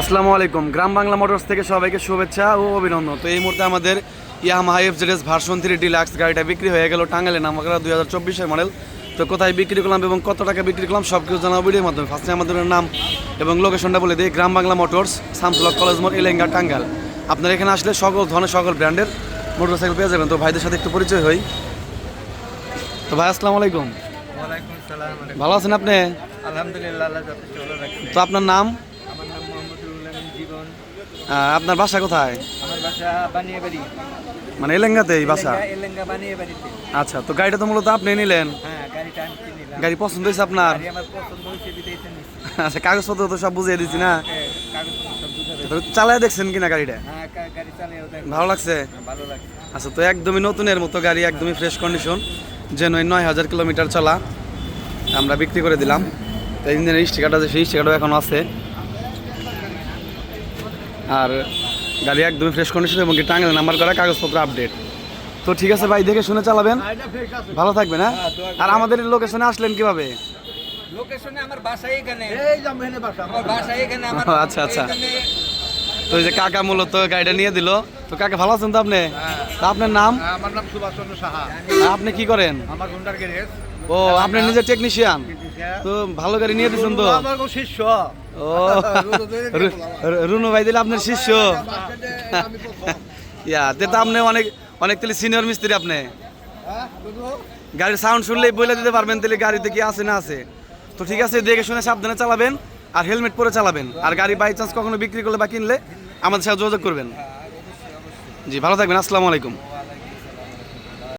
আসসালামু আলাইকুম। গ্রাম বাংলা মোটরস থেকে সবাইকে শুভেচ্ছা ও অভিনন্দন। তো এই মুহূর্তে আমাদের Yamaha F Z S version three deluxe গাড়িটা বিক্রি হয়ে গেল টাঙ্গালে নামকরা দুই হাজার চব্বিশের মডেল। তো কোথায় বিক্রি করলাম এবং কত টাকা বিক্রি করলাম সব কিছু জানাব ভিডিওর মাধ্যমে। ফার্স্টে আমাদের নাম এবং লোকেশনটা বলে দিই গ্রাম বাংলা মোটরস শামসুলক কলেজ মোড় এলেঙ্গা টাঙ্গাল আপনারা এখানে আসলে সকল ধরনের সকল ব্র্যান্ডের মোটরসাইকেল পেয়ে যাবেন। তো ভাইদের সাথে একটু পরিচয় হই। তো ভাই আসসালামু আলাইকুম। ভালো আছেন আপনি? আলহামদুলিল্লাহ তো আপনার নাম? আপনার বাসা কোথায়? আমার বাসা বানিয়ে বাড়ি মানে এলেঙ্গাতেই বাসা? এলেঙ্গা- এলেঙ্গা বানিয়ে বাড়িতে আচ্ছা তো গাড়িটা তো মূলত আপনি নিলেন? হ্যাঁ গাড়িটা আমি কিনিলাম গাড়ি পছন্দ হয়েছে আপনার? গাড়ি আমার পছন্দ হয়েছে বিদেশে নিচ্ছি আচ্ছা কাগজপত্র তো সব বুঝিয়ে দিচ্ছি না? তো চালায় দেখছেন কিনা গাড়িটা? হ্যাঁ দেখ। ভালো লাগছে? আচ্ছা তো একদমই নতুনের মতো গাড়ি একদমই ফ্রেশ কন্ডিশন যে নয় নয় হাজার কিলোমিটার চলা আমরা বিক্রি করে দিলাম। তো ইঞ্জিনের স্টিকারটা আছে সেই স্টিকারটাও এখন আছে। আর গাড়ি একদমই ফ্রেশ কন্ডিশন এবং টাঙ্গেল নাম্বার করা কাগজপত্র আপডেট তো ঠিক আছে ভাই দেখে শুনে চালাবেন। ভালো থাকবেন হ্যাঁ? আর আমাদের লোকেশনে আসলেন কীভাবে? লোকেশনে আমার বাসা এখানে। আমার বাসা এখানে আমার আচ্ছা, আচ্ছা। তো এই যে কাকা মূলত গাড়িটা নিয়ে দিল। তো কাকা ভালো আছেন তো আপনি? তা আপনার নাম? আমার নাম সুভাষ চন্দ্র সাহা আপনি কি করেন? আমার হোন্ডার গ্যারেজ ও আপনি নিজে টেকনিশিয়ান তো ভালো গাড়ি নিয়ে দিচ্ছেন তো? আমার শিষ্য। ও রুনু ভাই দিলে আপনার শিষ্য। ইয়া, তো আপনি অনেক অনেক তাহলে সিনিয়র মিস্ত্রি আপনি। গাড়ির সাউন্ড শুনলেই বলে দিতে পারবেন তাহলে গাড়িতে কি আছে না আছে। তো ঠিক আছে, দেখে শুনে সাবধানে চালাবেন আর হেলমেট পরে চালাবেন। আর গাড়ি বাই চান্স কখনো বিক্রি করলে বা কিনলে আমাদের সাথে যোগাযোগ করবেন। জি, ভালো থাকবেন, আসসালামু আলাইকুম।